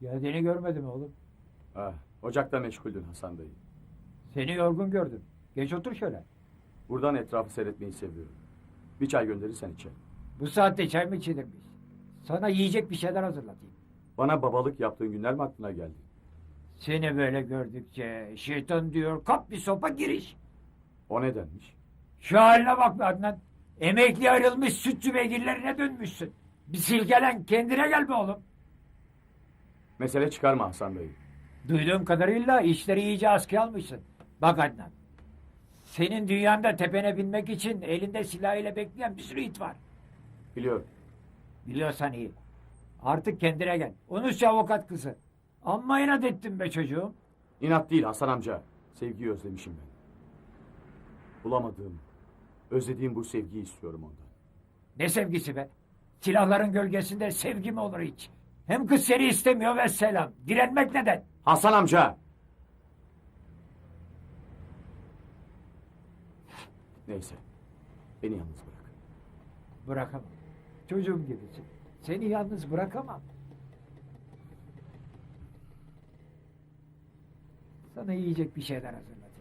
Geldiğini görmedim oğlum. Ah, ocakta meşguldün Hasan dayı. Seni yorgun gördüm. Geç otur şöyle. Buradan etrafı seyretmeyi seviyorum. Bir çay gönderirsen içerim. Bu saatte çay mı içilir biz? Sana yiyecek bir şeyler hazırlatayım. Bana babalık yaptığın günler mi aklına geldi? Seni böyle gördükçe şeytan diyor kap bir sopa giriş. O nedenmiş? Şu haline bak be Adnan. Emekli ayrılmış sütçü beygirlerine dönmüşsün. Bir silkelen kendine gel be oğlum. Mesele çıkarma Hasan dayı. Duyduğum kadarıyla işleri iyice askıya almışsın. Bak Adnan. Senin dünyanda tepene binmek için elinde silahıyla bekleyen bir sürü it var. Biliyorum. Biliyorsan iyi. Artık kendine gel. Unutça avukat kızı. Amma inat ettin be çocuğum. İnat değil Hasan amca. Sevgiyi özlemişim ben. Bulamadığım, özlediğim bu sevgiyi istiyorum ondan. Ne sevgisi be? Silahların gölgesinde sevgi mi olur hiç? Hem kız seni istemiyor ve selam. Direnmek neden? Hasan amca! Neyse. Beni yalnız bırak. Bırakamam. Çocuğum gibisin. Seni yalnız bırakamam. Sana yiyecek bir şeyler hazırla.